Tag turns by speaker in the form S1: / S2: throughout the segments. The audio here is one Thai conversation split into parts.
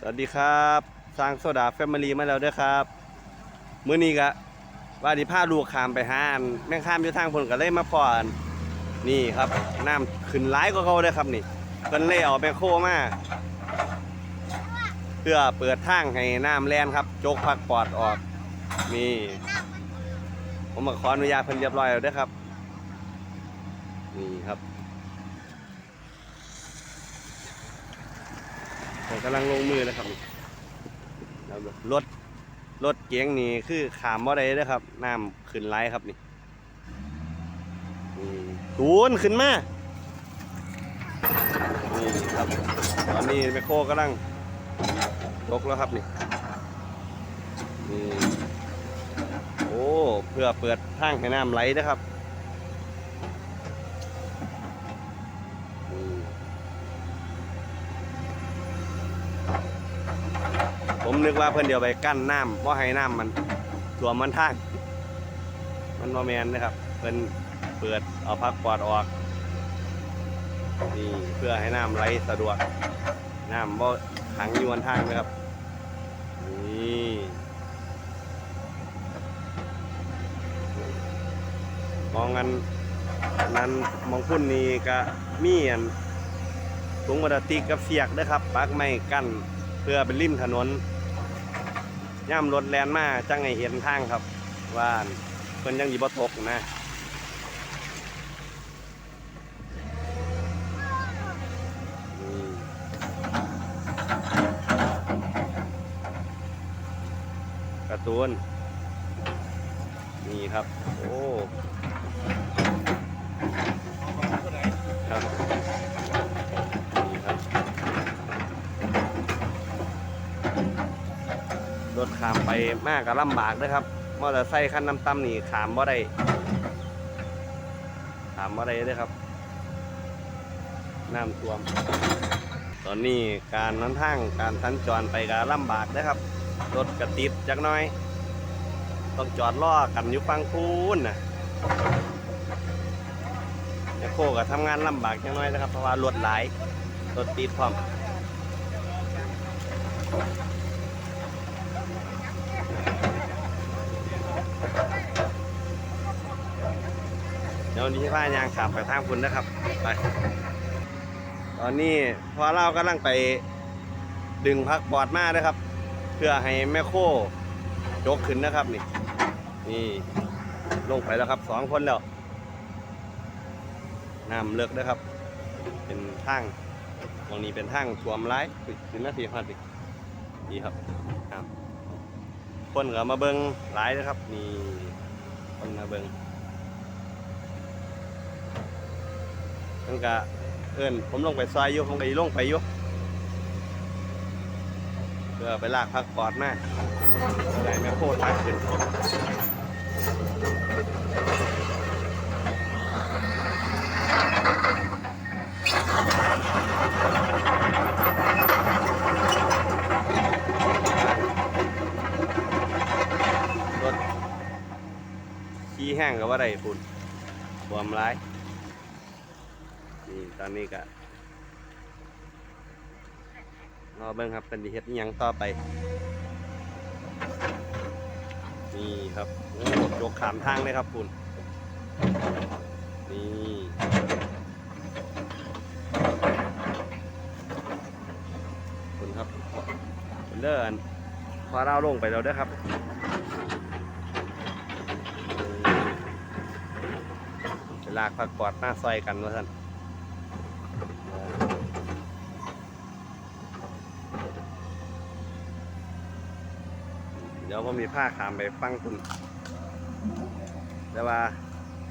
S1: สวัสดีครับสร้างโซดาแฟมิลี่มาแล้วด้อครับ มื้อนี้ก็ว่าดิพาลูกขามไปหานแม่งข้ามอยู่ทางเพิ่นก็เลยมาพออันนี่ครับน้ำขึ้นหลายกว่าเก่าเด้อครับนี่เพิ่นเลยเอาแมคโครมาเพื่อเปิดทางให้น้ำแล่นครับโจกพักปอดออกนี่ผมมาขออนุญาตเพิ่นเรียบร้อยแล้วด้อครับ นี่ครับผม กำลังลงมือนะครับนี่รถรถเก๋งนี่คือขามบ่ได้เด้อครับน้ำขึ้นไหลครับนี่ตูนขึ้นมานี่ครับตอนนี้แมคโครกำลังยกแล้วครับนี่นี่โอ้เพื่อเปิดทางให้น้ำไหลนะครับนี่ผม นึกว่าเพื่อนเดียวไปกั้นน้ำว่าให้น้ำมันท่วมมันทางมันโมแมนนะครับเพิ่นเปิดเอาพักปอดออกนี่เพื่อให้น้ำไหลสะดวกน้ำว่าขังอยู่บนทางนะครับนี่มองกันนั้นมองพุ่นนี่ก็มีอันถุงพลาติกกับเสียกนะครับปักไม้กั้นเพื่อเป็นริมถนน ย่ำรถแลนมาจังให้เห็นทางครับ ว่าเพิ่นยังอยู่บ่ตกนะกร์ตูนนี่ครับ โอ้ ครับนี่ครับ รถขามไปมากก็ลำบากเด้วยครับมอเตอร์ไซค์คันน้ำต่ำนี่ขามบ่ได้ขามบ่ได้เด้อครับน้ำท่วม ตอนนี้การนั้นทางการสัญจรไปก็ลำบากเด้อครับรถกระติดจักน้อย ต้องจอดล่อกันอยู่ฟังคูนนะแมคโคก็ทำงานลำบากจักน้อยนะครับเพราะว่ารถหลายรถติดพร้อม ดี๋ยวนี้พายางขับไปทางคุณนะครับไปตอนนี้พอเรากำลังไปดึงพักบอดมานะครับ เพื่อให้แม่โคยกขึ้นนะครับนี่ นี่ลงไปแล้วครับสองคนแล้วน้ำเลิกนะครับ เป็นทางตรงนี้เป็นทางท่วมไร้ายถึงนาทีฮอดดินี่ครับครับคนก็มาเบิงหลายนะครับนี่คนมาเบิง มันก็เอิ้นผมลงไปซอยอยู่ผมก็ลงไปอยู่เพื่อไปลากพักปอดมาอะไรแม่โคตรทักขึ้นรถขี้แห้งกับว่าไรฝุ่นบวมร้าย นี่ตอนนี้ก็รอเบิ่งครับเป็นดิเฮ็ดยังต่อไป นี่ครับโอ้ยกขามทางเลยครับคุณนี่คุณครับคุณเดินพอเราลงไปแล้วเด้อครับลากผักกอดมาซอยกันว่าท่าน เดี๋ยวผมมีผ้าขามไปฟังคุณแต่ว่า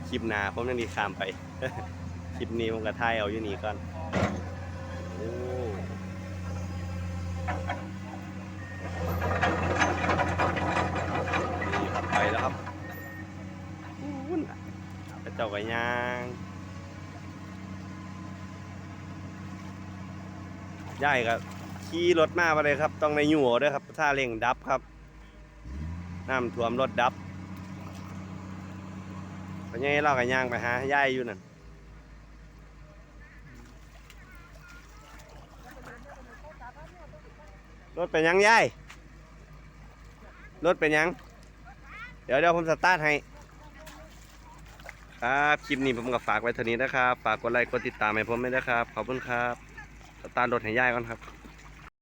S1: คลิปหนาผมยังดีขามไป คลิปนี้ผมก็ถ่ายเอาอยู่นี่ก่อนโอ้ไปแล้วครับอู้น่ะไปเจ้าไก่ย่างย่ายก็ขี่รถมาไปเลยครับ ต้องในอยู่เอาด้วยครับ ถ้าเร่งดับครับ น้ำท่วมรถดับพญายเรากับย่างไปหาย่ายอยู่นั่นรถเป็นยังย่ายรถเป็นยัง เดี๋ยวเดี๋ยวผมสตาร์ทให้ ครับคลิปนี้ผมก็ฝากไว้เท่านี้นะครับ ฝากกดไลค์กดติดตามให้ผมด้วยนะครับ ขอบคุณครับ สตาร์ทรถให้ยายก่อนครับ